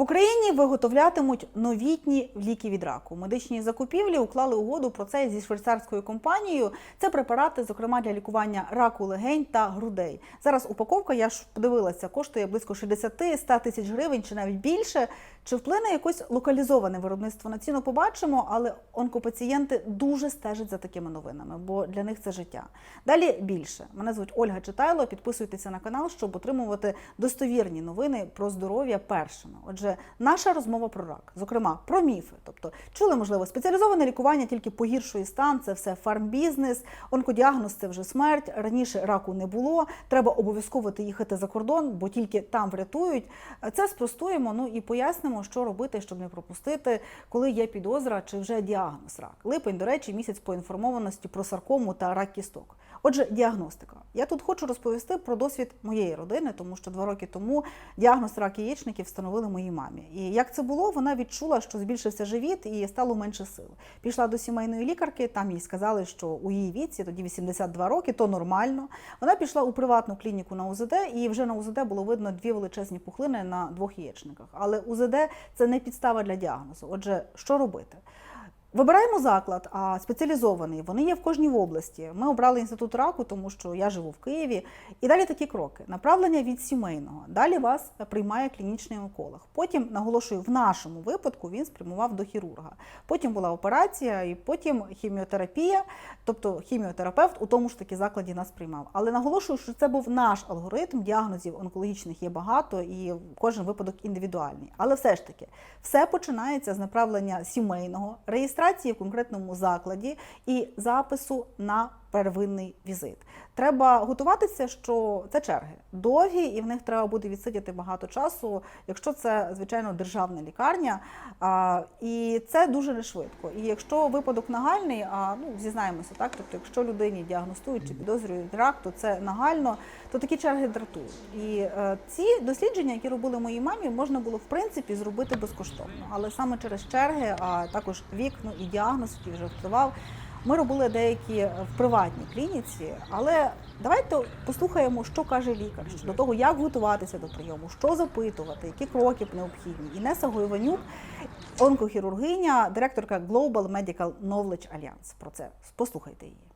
В Україні виготовлятимуть новітні ліки від раку. Медичні закупівлі уклали угоду про це зі швейцарською компанією. Це препарати, зокрема для лікування раку легень та грудей. Зараз упаковка, я ж подивилася, коштує близько 60-100 тисяч гривень чи навіть більше. Чи вплине якось локалізоване виробництво на ціну? Побачимо, але онкопацієнти дуже стежать за такими новинами, бо для них це життя. Далі більше. Мене звуть Ольга Читайло. Підписуйтеся на канал, щоб отримувати достовірні новини про здоров'я першими. Отже, наша розмова про рак, зокрема про міфи. Тобто, чули, можливо, спеціалізоване лікування тільки погіршує стан, це все фармбізнес, онкодіагноз це вже смерть. Раніше раку не було. Треба обов'язково їхати за кордон, бо тільки там врятують. Це спростуємо. Ну і пояснимо, що робити, щоб не пропустити, коли є підозра чи вже діагноз рак. Липень, до речі, місяць по інформованості про саркому та рак кісток. Отже, діагностика. Я тут хочу розповісти про досвід моєї родини, тому що два роки тому діагноз рак яєчників встановили моїй мамі. І як це було, вона відчула, що збільшився живіт і стало менше сил. Пішла до сімейної лікарки, там їй сказали, що у її віці, тоді 82 роки, то нормально. Вона пішла у приватну клініку на УЗД, і вже на УЗД було видно дві величезні пухлини на двох яєчниках. Але УЗД це не підстава для діагнозу. Отже, що робити? Вибираємо заклад, а спеціалізований. Вони є в кожній області. Ми обрали інститут раку, тому що я живу в Києві. І далі такі кроки: направлення від сімейного. Далі вас приймає клінічний онколог. Потім наголошую, в нашому випадку він спрямував до хірурга. Потім була операція, і потім хіміотерапія, тобто хіміотерапевт у тому ж таки закладі нас приймав. Але наголошую, що це був наш алгоритм. Діагнозів онкологічних є багато, і кожен випадок індивідуальний. Але все ж таки, все починається з направлення сімейного реєстрації реєстрації в конкретному закладі і запису на первинний візит. Треба готуватися, що це черги довгі, і в них треба буде відсидіти багато часу, якщо це звичайно державна лікарня. А, і це дуже не швидко. І якщо випадок нагальний, а ну зізнаємося, так тобто, якщо людині діагностують чи підозрюють рак, то це нагально, то такі черги дратують. І е, ці дослідження, які робили моїй мамі, можна було в принципі зробити безкоштовно, але саме через черги, а також вік, ну і діагноз, який вже впливав. Ми робили деякі в приватній клініці, але давайте послухаємо, що каже лікар щодо того, як готуватися до прийому, що запитувати, які кроки необхідні. Інеса Гойванюк, онкохірургиня, директорка Global Medical Knowledge Alliance. Про це послухайте її.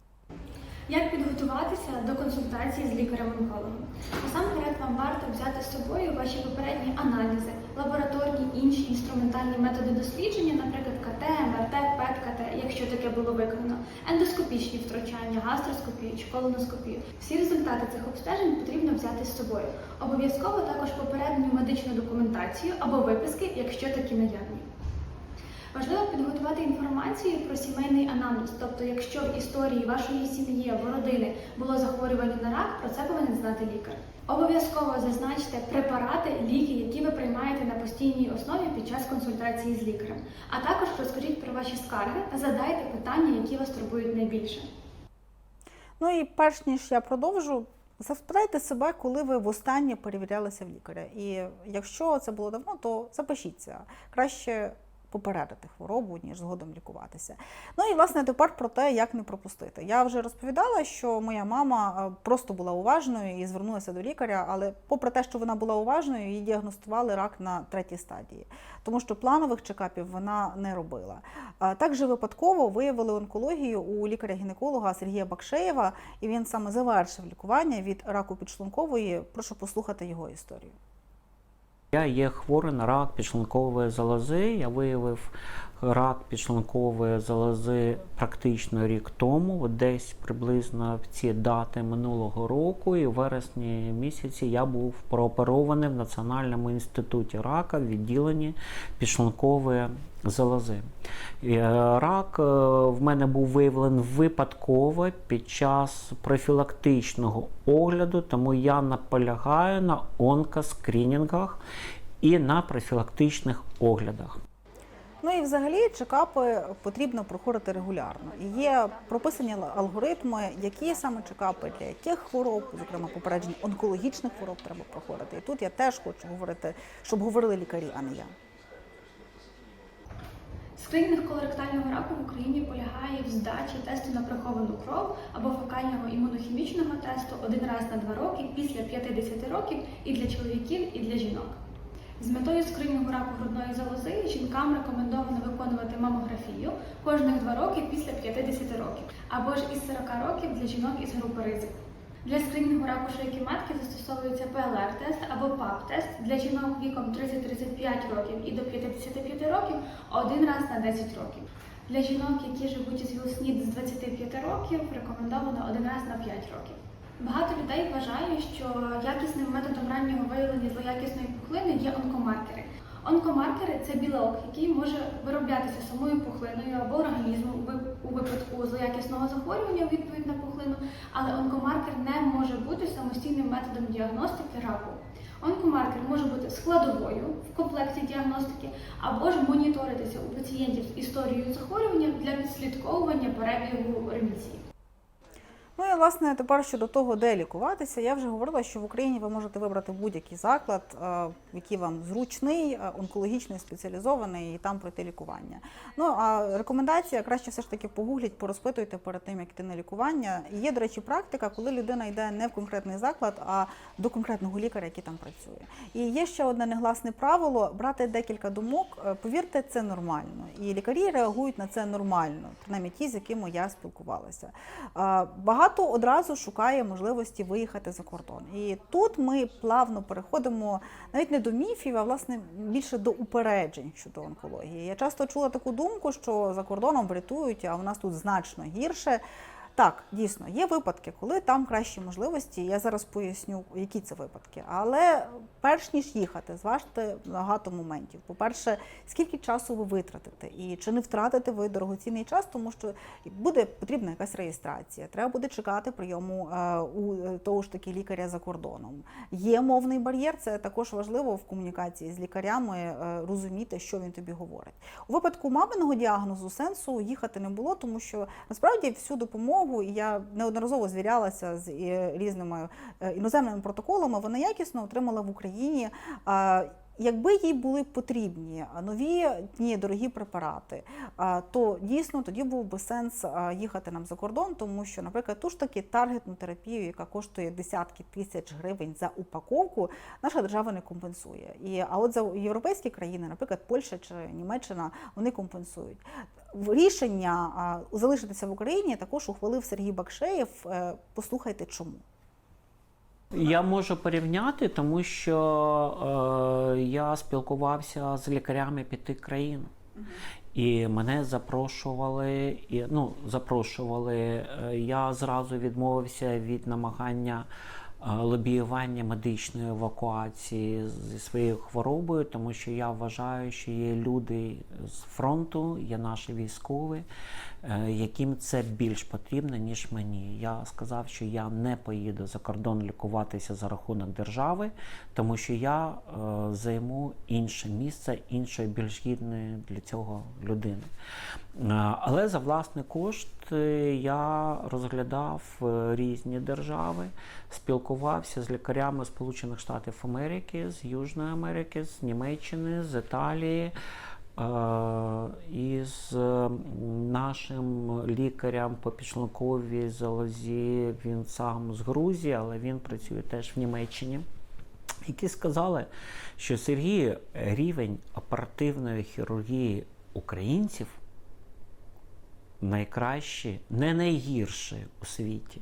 Як підготуватися до консультації з лікарем-онкологом? Насамперед вам варто взяти з собою ваші попередні аналізи, лабораторні інші інструментальні методи дослідження, наприклад, КТ, МРТ, ПЕТ-КТ, якщо таке було виконано, ендоскопічні втручання, гастроскопію чи колоноскопію. Всі результати цих обстежень потрібно взяти з собою. Обов'язково також попередню медичну документацію або виписки, якщо такі наявні. Важливо підготувати інформацію про сімейний анамнез, тобто, якщо в історії вашої сім'ї або родини було захворювання на рак, про це повинен знати лікар. Обов'язково зазначте препарати, ліки, які ви приймаєте на постійній основі під час консультації з лікарем. А також розкажіть про ваші скарги та задайте питання, які вас турбують найбільше. Ну і перш ніж я продовжу. Запитайте себе, коли ви востаннє перевірялися в лікаря. І якщо це було давно, то запишіться. Краще попередити хворобу, ніж згодом лікуватися. Ну і власне тепер про те, як не пропустити. Я вже розповідала, що моя мама просто була уважною і звернулася до лікаря, але попри те, що вона була уважною, їй діагностували рак на третій стадії, тому що планових чекапів вона не робила. Також випадково виявили онкологію у лікаря-гінеколога Сергія Бакшеєва, і він саме завершив лікування від раку підшлункової. Прошу послухати його історію. Я є хворий на рак підшлункової залози. Я виявив рак підшлункової залози практично рік тому, десь приблизно в ці дати минулого року, і в вересні місяці я був прооперований в Національному інституті рака в відділенні підшлункової залози. Е, Рак е, в мене був виявлений випадково під час профілактичного огляду, тому я наполягаю на онкоскрінінгах і на профілактичних оглядах. Ну і взагалі чекапи потрібно проходити регулярно. Є прописані алгоритми, які саме чекапи для яких хвороб, зокрема попередження онкологічних хвороб, треба проходити. І тут я теж хочу говорити, щоб говорили лікарі, а не я. Скринінг колоректального раку в Україні полягає в здачі тесту на приховану кров або фекального імунохімічного тесту один раз на два роки після 50 років і для чоловіків, і для жінок. З метою скринігу раку грудної залози жінкам рекомендовано виконувати мамографію кожних 2 роки після 50 років, або ж із 40 років для жінок із групи ризику. Для скринінгу раку шийки матки застосовується ПЛР-тест або ПАП-тест для жінок віком 30-35 років і до 55 років один раз на 10 років. Для жінок, які живуть із ВІЛ-СНІД з 25 років, рекомендовано один раз на 5 років. Багато людей вважає, що якісним методом раннього виявлення злоякісної пухлини є онкомаркери. Онкомаркери це білок, який може вироблятися самою пухлиною або організмом у вип- у випадку злоякісного захворювання у відповідь на пухлину, але онкомаркер не може бути самостійним методом діагностики раку. Онкомаркер може бути складовою в комплекті діагностики або ж моніторитися у пацієнтів з історією захворювання для відслідковування перебігу ремісії. Ну і власне тепер щодо того, де лікуватися, я вже говорила, що в Україні ви можете вибрати будь-який заклад, е, який вам зручний, е, онкологічний, спеціалізований, і там пройти лікування. Ну а рекомендація краще все ж таки погугліть, порозпитуйте перед тим, як йти на лікування. І є, до речі, практика, коли людина йде не в конкретний заклад, а до конкретного лікаря, який там працює. І є ще одне негласне правило: брати декілька думок. Е, Повірте, це нормально. І лікарі реагують на це нормально, принаймні ті, з якими я спілкувалася. Е, Багато одразу шукає можливості виїхати за кордон. І тут ми плавно переходимо навіть не до міфів, а власне більше до упереджень щодо онкології. Я часто чула таку думку, що за кордоном врятують, а у нас тут значно гірше. Так, дійсно, є випадки, коли там кращі можливості. Я зараз поясню, які це випадки. Але перш ніж їхати, зважте багато моментів. По-перше, скільки часу ви витратите, і чи не втратите ви дорогоцінний час, тому що буде потрібна якась реєстрація. Треба буде чекати прийому е, у е, того ж таки лікаря за кордоном. Є мовний бар'єр, це також важливо в комунікації з лікарями е, розуміти, що він тобі говорить. У випадку маминого діагнозу сенсу їхати не було, тому що насправді всю допомогу, і я неодноразово звірялася з е, різними е, іноземними протоколами, вона якісно отримала в Україні. Якби їй були потрібні нові ні, дорогі препарати, то дійсно тоді був би сенс їхати нам за кордон, тому що, наприклад, ту ж таки таргетну терапію, яка коштує десятки тисяч гривень за упаковку, наша держава не компенсує. І а от за європейські країни, наприклад, Польща чи Німеччина, вони компенсують. Рішення залишитися в Україні також ухвалив Сергій Бакшеєв. Е, Послухайте, чому. Я можу порівняти, тому що е, я спілкувався з лікарями п'яти країн. І мене запрошували, і, ну, запрошували. е, Я зразу відмовився від намагання лобіювання медичної евакуації зі своєю хворобою, тому що я вважаю, що є люди з фронту, є наші військові, е, яким це більш потрібно, ніж мені. Я сказав, що я не поїду за кордон лікуватися за рахунок держави, тому що я е, займу інше місце іншої більш гідної для цього людини. Е, Але за власний кошт е, я розглядав е, різні держави, спілкувався з лікарями Сполучених Штатів Америки, з Южної Америки, з Німеччини, з Італії. е, І з нашим лікарем по підшлунковій залозі він сам з Грузії, але він працює теж в Німеччині які сказали, що Сергій рівень оперативної хірургії українців найкращий, не найгірший у світі.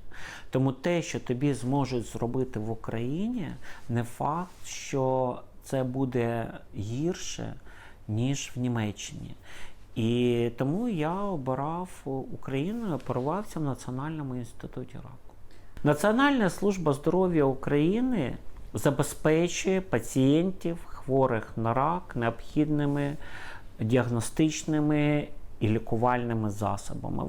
Тому те, що тобі зможуть зробити в Україні, не факт, що це буде гірше, ніж в Німеччині. І тому я обирав Україну і оперувався в Національному інституті раку. Національна служба здоров'я України забезпечує пацієнтів, хворих на рак, необхідними діагностичними і лікувальними засобами.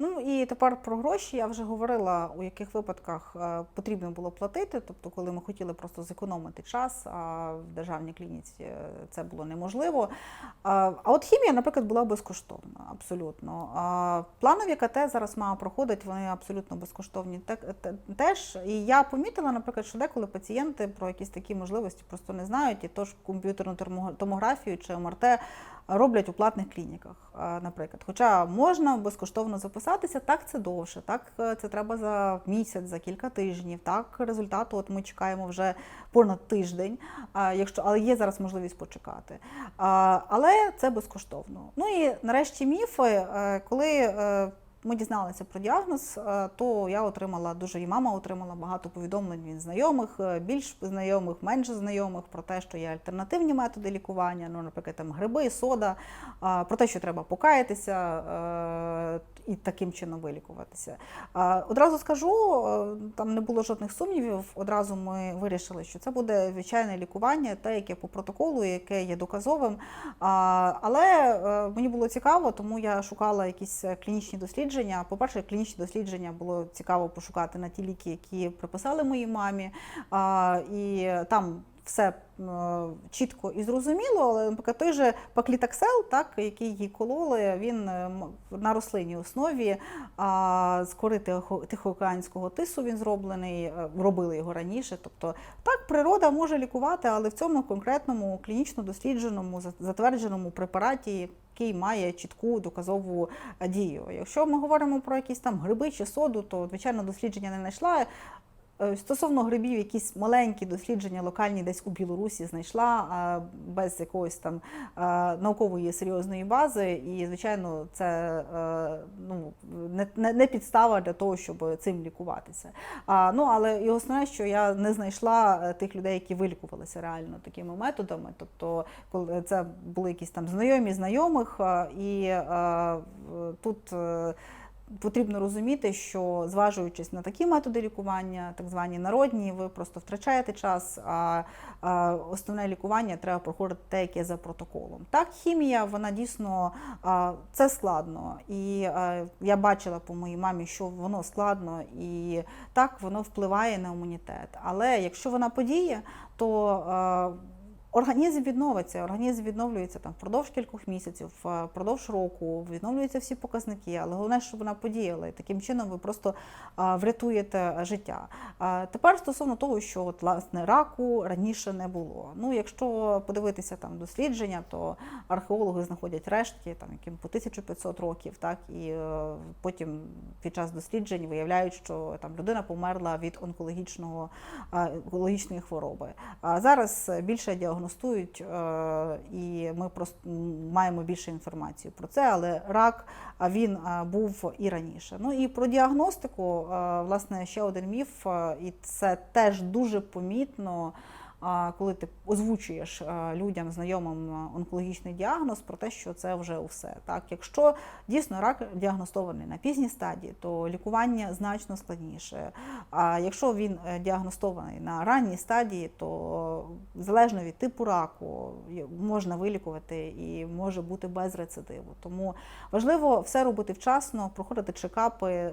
Ну і тепер про гроші я вже говорила, у яких випадках е, потрібно було платити. Тобто, коли ми хотіли просто зекономити час, а в державній клініці е, це було неможливо. А а от хімія, наприклад, була безкоштовна, абсолютно. А планові КТ зараз мама проходить, вони абсолютно безкоштовні те- те- теж. І я помітила, наприклад, що деколи пацієнти про якісь такі можливості просто не знають, і тож комп'ютерну томографію чи МРТ роблять у платних клініках, наприклад. Хоча можна безкоштовно записатися так це довше, так е, це треба за місяць, за кілька тижнів. Так, результату от ми чекаємо вже понад тиждень, якщо, але є зараз можливість почекати. Але це безкоштовно. Ну і нарешті міфи, е, коли. Ми дізналися про діагноз, е, то я отримала дуже і мама отримала багато повідомлень від знайомих, е, більш знайомих, менше знайомих про те, що є альтернативні методи лікування, ну, наприклад, там гриби, сода, про те, що треба покаятися е, і таким чином вилікуватися. Одразу скажу, там не було жодних сумнівів. Одразу ми вирішили, що це буде звичайне лікування, те, яке по протоколу, яке є доказовим. Але мені було цікаво, тому я шукала якісь клінічні дослідження. По-перше, клінічні дослідження було цікаво пошукати на ті ліки, які приписали моїй мамі. А, І там все е, чітко і зрозуміло, але наприклад, той же паклітаксел, так, який їй кололи, він е, на рослинній основі а, з кори тихоокеанського тису він зроблений, е, робили його раніше. Тобто так, природа може лікувати, але в цьому конкретному клінічно дослідженому, затвердженому препараті. Який має чітку доказову е, дію. Якщо ми говоримо про якісь там гриби чи соду, то звичайно дослідження не знайшла. Е, Стосовно грибів, якісь маленькі дослідження локальні десь у Білорусі знайшла без якоїсь там наукової серйозної бази, і звичайно, це е, ну не, підстава для того, щоб цим лікуватися. Ну але і основне, що я не знайшла е, тих людей, які вилікувалися реально такими методами. Тобто, коли це були якісь там знайомі знайомих, і тут. Потрібно розуміти, що зважуючись на такі методи лікування, так звані народні, ви просто втрачаєте час. А, основне лікування треба проходити те, яке за протоколом. Так, хімія, вона дійсно це складно. І я бачила по моїй мамі, що воно складно, і так воно впливає на імунітет. Але якщо вона подіє, то Організм відновиться, організм відновлюється там впродовж кількох місяців, впродовж року, відновлюються всі показники, але головне, щоб вона подіяла. І таким чином ви просто врятуєте життя. Тепер стосовно того, що от, власне раку раніше не було. Ну, якщо подивитися там дослідження, то археологи знаходять рештки, там яким по 1500 років, так і е, потім під час досліджень виявляють, що там людина померла від онкологічного онкологічної хвороби. А зараз більше діагностують, е, і ми просто маємо більше інформації про це, але рак він а, був і раніше. Ну і про діагностику, е, власне, ще один міф, е, і це теж дуже помітно. Коли ти озвучуєш е, людям, знайомим е, онкологічний діагноз про те, що це вже все. Так, якщо дійсно рак діагностований на пізній стадії, то лікування значно складніше. А якщо він е, діагностований на ранній стадії, то залежно від типу раку можна вилікувати і може бути без рецидиву. Тому важливо все робити вчасно, проходити чекапи,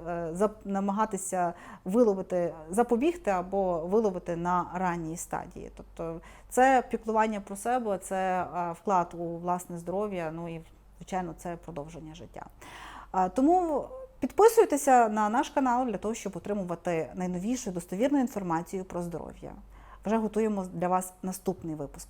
намагатися виловити, запобігти або виловити на ранній стадії. Тобто це піклування про себе, це вклад у власне здоров'я. Ну і звичайно, це продовження життя. Тому підписуйтеся на наш канал для того, щоб отримувати найновішу достовірну інформацію про здоров'я. Вже готуємо для вас наступний випуск.